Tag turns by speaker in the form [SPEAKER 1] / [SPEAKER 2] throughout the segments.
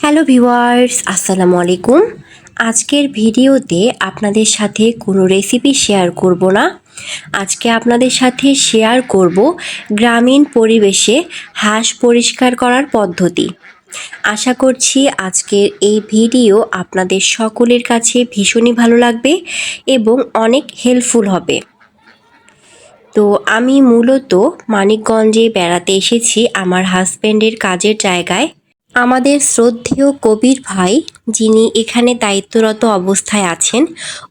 [SPEAKER 1] Hello viewers আসসালামু আলাইকুম আজকের ভিডিওতে আপনাদের সাথে কোনো রেসিপি শেয়ার করব না। আজকে আপনাদের সাথে শেয়ার করব গ্রামীণ পরিবেশে হাঁস পরিষ্কার করার পদ্ধতি। আশা করছি আজকের এই ভিডিও আপনাদের সকলের কাছে ভীষণই ভালো লাগবে এবং অনেক হেল্পফুল হবে। তো আমি মূলত মানিকগঞ্জে বেড়াতে এসেছি আমার হাজব্যান্ডের কাজের জায়গায়। আমাদের শ্রদ্ধেয় কবির ভাই, যিনি এখানে দায়িত্বরত অবস্থায় আছেন,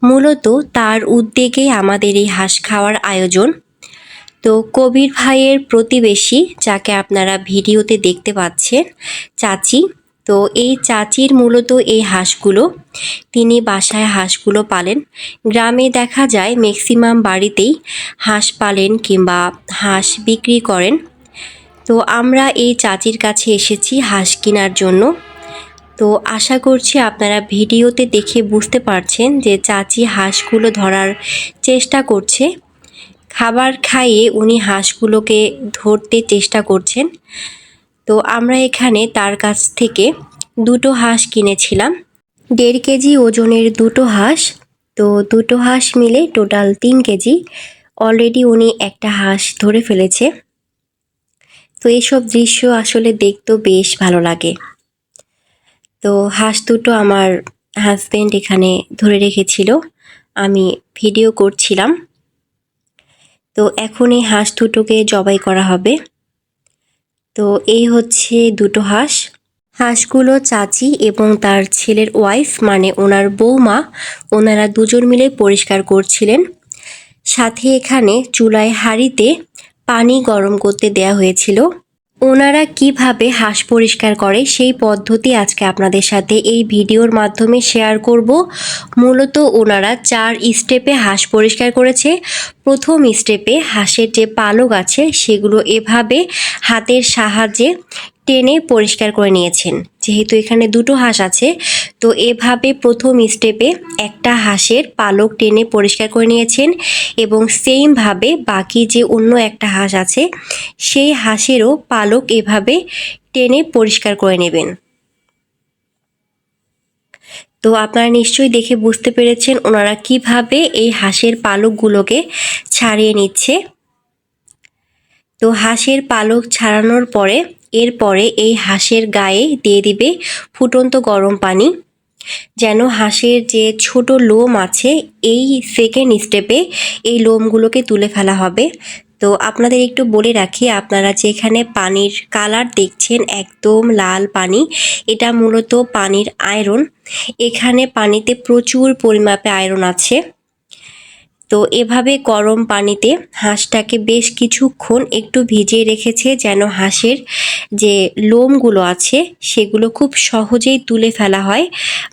[SPEAKER 1] মূলত তার উদ্যোগে আমাদের এই হাঁস খাওয়ার আয়োজন। তো কবির ভাইয়ের প্রতিবেশী, যাকে আপনারা ভিডিওতে দেখতে পাচ্ছেন, চাচি। তো এই চাচির মূলত এই হাঁসগুলো। তিনি বাসায় হাঁসগুলো পালেন। গ্রামে দেখা যায় ম্যাক্সিমাম বাড়িতেই হাঁস পালেন কিংবা হাঁস বিক্রি করেন। তো আমরা এই চাচির কাছে এসেছি হাঁস কেনার জন্য। তো আশা করছি আপনারা ভিডিওতে দেখে বুঝতে পারছেন যে চাচি হাঁসগুলো ধরার চেষ্টা করছে। খাবার খাইয়ে উনি হাঁসগুলোকে ধরতে চেষ্টা করছেন। তো আমরা এখানে তার কাছ থেকে দুটো হাঁস কিনেছিলাম। দেড় কেজি ওজনের দুটো হাঁস। তো দুটো হাঁস মিলে টোটাল তিন কেজি। অলরেডি উনি একটা হাঁস ধরে ফেলেছে। তো এইসব দৃশ্য আসলে দেখতেও বেশ ভালো লাগে। তো হাঁস দুটো আমার হাজব্যান্ড এখানে ধরে রেখেছিল। আমি ভিডিও করছিলাম। তো এখন এই হাঁস দুটোকে জবাই করা হবে। তো এই হচ্ছে দুটো হাঁস। হাঁসগুলো চাচি এবং তার ছেলের ওয়াইফ মানে ওনার বৌমা, ওনারা দুজন মিলে পরিষ্কার করছিলেন। সাথে এখানে চুলায় হাঁড়িতে পানি গরম করতে দেয়া হয়েছিল। ওনারা কীভাবে হাঁস পরিষ্কার করে সেই পদ্ধতি আজকে আপনাদের সাথে এই ভিডিওর মাধ্যমে শেয়ার করব। মূলত ওনারা চার স্টেপে হাঁস পরিষ্কার করেছে। প্রথম স্টেপে হাঁসের যে পালক আছে সেগুলো এভাবে হাতের সাহায্যে টেনে পরিষ্কার করে নিয়েছেন। যেহেতু এখানে দুটো হাঁস আছে, তো এভাবে প্রথম স্টেপে একটা হাঁসের পালক টেনে পরিষ্কার করে নিয়েছেন এবং সেমভাবে বাকি যে অন্য একটা হাঁস আছে, সেই হাঁসেরও পালক এভাবে টেনে পরিষ্কার করে নেবেন। তো আপনারা নিশ্চয়ই দেখে বুঝতে পেরেছেন ওনারা কীভাবে এই হাঁসের পালকগুলোকে ছাড়িয়ে নিচ্ছে। তো হাঁসের পালক ছাড়ানোর পরে এরপরে এই হাঁসের গায়ে দিয়ে দিবে ফুটন্ত গরম পানি। যেন হাঁসের যে ছোট লোম আছে, এই সেকেন্ড স্টেপে এই লোমগুলোকে তুলে ফেলা হবে। তো আপনাদের একটু বলে রাখি, আপনারা যেখানে পানির কালার দেখছেন, একদম লাল পানি, এটা মূলত পানির আয়রন। এখানে পানিতে প্রচুর পরিমাপে আয়রন আছে। তো এভাবে গরম পানিতে হাঁসটাকে বেশ কিছুক্ষণ একটু ভিজিয়ে রেখেছে যেন হাঁসের যে লোমগুলো আছে সেগুলো খুব সহজেই তুলে ফেলা হয়।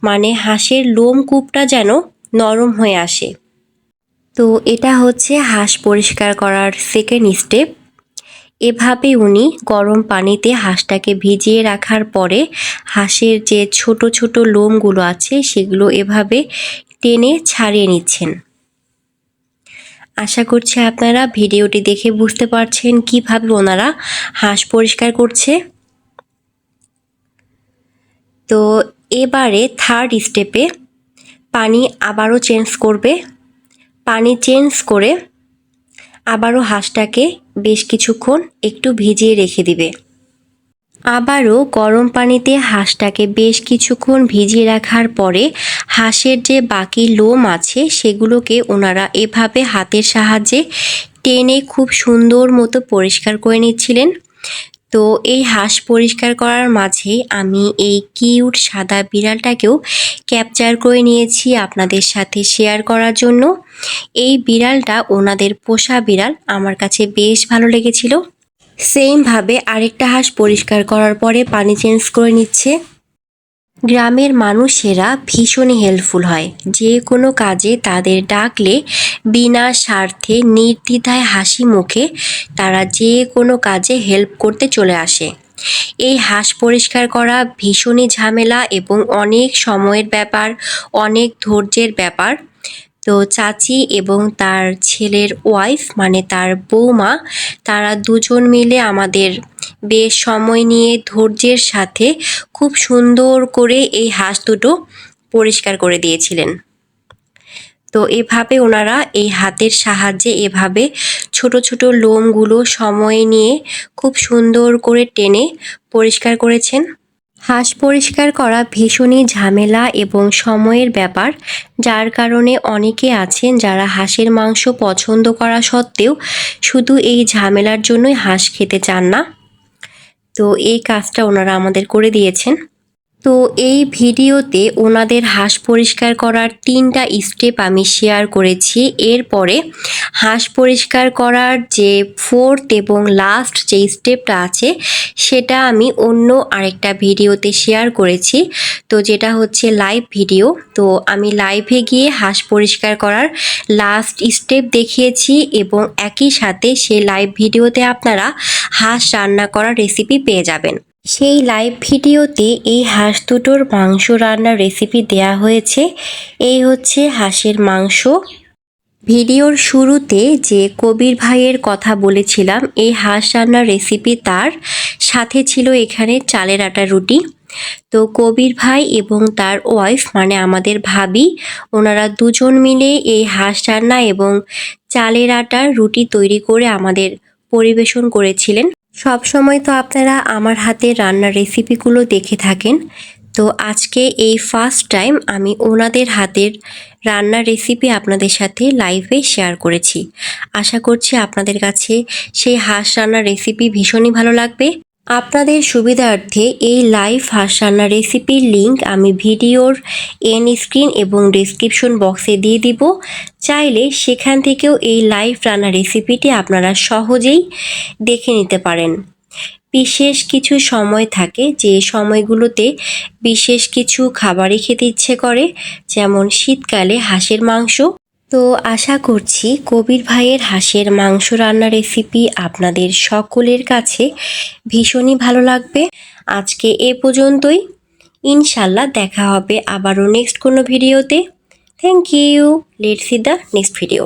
[SPEAKER 1] মানে হাঁসের লোম কূপটা যেন নরম হয়ে আসে। তো এটা হচ্ছে হাঁস পরিষ্কার করার সেকেন্ড স্টেপ এভাবে উনি গরম পানিতে হাঁসটাকে ভিজিয়ে রাখার পরে হাঁসের যে ছোট ছোট লোমগুলো আছে সেগুলো এভাবে টেনে ছাড়িয়ে নিচ্ছেন। আশা করছি আপনারা ভিডিওটি দেখে বুঝতে পারছেন কীভাবে ওনারা হাঁস পরিষ্কার করছে। তো এবারে থার্ড স্টেপে পানি আবারও চেঞ্জ করবে। পানি চেঞ্জ করে আবারও হাঁসটাকে বেশ কিছুক্ষণ একটু ভিজিয়ে রেখে দিবে। আবারও গরম পানিতে হাঁসটাকে বেশ কিছুক্ষণ ভিজিয়ে রাখার পরে হাঁসের যে বাকি লোম আছে, সেগুলোকে ওনারা এভাবে হাতের সাহায্যে টেনে খুব সুন্দর মতো পরিষ্কার করে নিচ্ছিলেন। তো এই হাঁস পরিষ্কার করার মাঝে আমি এই কিউট সাদা বিড়ালটাকেও ক্যাপচার করে নিয়েছি আপনাদের সাথে শেয়ার করার জন্য। এই বিড়ালটা ওনাদের পোষা বিড়াল, আমার কাছে বেশ ভালো লেগেছিল। সেমভাবে আরেকটা হাঁস পরিষ্কার করার পরে পানি চেঞ্জ করে নিচ্ছে। গ্রামের মানুষেরা ভীষণই হেল্পফুল হয়। যে কোনো কাজে তাদের ডাকলে বিনা স্বার্থে নির্দ্বিধায় হাসি মুখে তারা যে কোনো কাজে হেল্প করতে চলে আসে। এই হাঁস পরিষ্কার করা ভীষণই ঝামেলা এবং অনেক সময়ের ব্যাপার, অনেক ধৈর্যের ব্যাপার। তো চাচি এবং তার ছেলের ওয়াইফ মানে তার বৌমা, তারা দুজন মিলে আমাদের বেশ সময় নিয়ে ধৈর্যের সাথে খুব সুন্দর করে এই হাঁস দুটো পরিষ্কার করে দিয়েছিলেন। তো এভাবে ওনারা এই হাতের সাহায্যে এভাবে ছোট ছোট লোমগুলো সময় নিয়ে খুব সুন্দর করে টেনে পরিষ্কার করেছেন। হাঁস পরিষ্কার করা ভীষণই ঝামেলা এবং সময়ের ব্যাপার, যার কারণে অনেকে আছেন যারা হাঁসের মাংস পছন্দ করা সত্ত্বেও শুধু এই ঝামেলার জন্যই হাঁস খেতে চান না। তো এই কাজটা ওনারা আমাদের করে দিয়েছেন। তো এই ভিডিওতে ওনাদের হাঁস পরিষ্কার করার তিনটা স্টেপ আমি শেয়ার করেছি। এরপরে হাঁস পরিষ্কার করার যে ফোর্থ এবং লাস্ট যে স্টেপটা আছে, সেটা আমি অন্য আরেকটা ভিডিওতে শেয়ার করেছি। তো যেটা হচ্ছে লাইভ ভিডিও তো আমি লাইভে গিয়ে হাঁস পরিষ্কার করার লাস্ট স্টেপ দেখিয়েছি এবং একই সাথে সেই লাইভ ভিডিওতে আপনারা হাঁস রান্না করার রেসিপি পেয়ে যাবেন। সেই লাইভ ভিডিওতে এই হাঁস দুটোর মাংস রান্নার রেসিপি দেয়া হয়েছে। এই হচ্ছে হাঁসের মাংস। ভিডিওর শুরুতে যে কবির ভাইয়ের কথা বলেছিলাম, এই হাঁস রান্নার রেসিপি তার। সাথে ছিল এখানে চালের আটা রুটি। তো কবির ভাই এবং তার ওয়াইফ মানে আমাদের ভাবি, ওনারা দুজন মিলে এই হাঁস রান্না এবং চালের আটার রুটি তৈরি করে আমাদের পরিবেশন করেছিলেন। সব সময় তো আপনারা আমার হাতে রান্নার রেসিপিগুলো দেখে থাকেন। তো আজকে এই ফার্স্ট টাইম আমি ওনাদের হাতের রান্নার রেসিপি আপনাদের সাথে লাইভে শেয়ার করেছি। আশা করছি আপনাদের কাছে সেই হাঁস রান্নার রেসিপি ভীষণই ভালো লাগবে। আপনাদের সুবিধার্থে এই লাইভ হাঁস রান্নার রেসিপির লিংক আমি ভিডিওর এন স্ক্রিন এবং ডিসক্রিপশন বক্সে দিয়ে দিব। চাইলে সেখান থেকেও এই লাইভ রান্না রেসিপিটি আপনারা সহজেই দেখে নিতে পারেন। বিশেষ কিছু সময় থাকে যে সময়গুলোতে বিশেষ কিছু খাবারই খেতে ইচ্ছে করে, যেমন শীতকালে হাঁসের মাংস তো আশা করছি কবির ভাইয়ের হাঁসের মাংস রান্নার রেসিপি আপনাদের সকলের কাছে ভীষণই ভালো লাগবে। আজকে এ পর্যন্তই। ইনশাল্লাহ দেখা হবে আবারও নেক্সট কোনো ভিডিওতে thank you let see the next video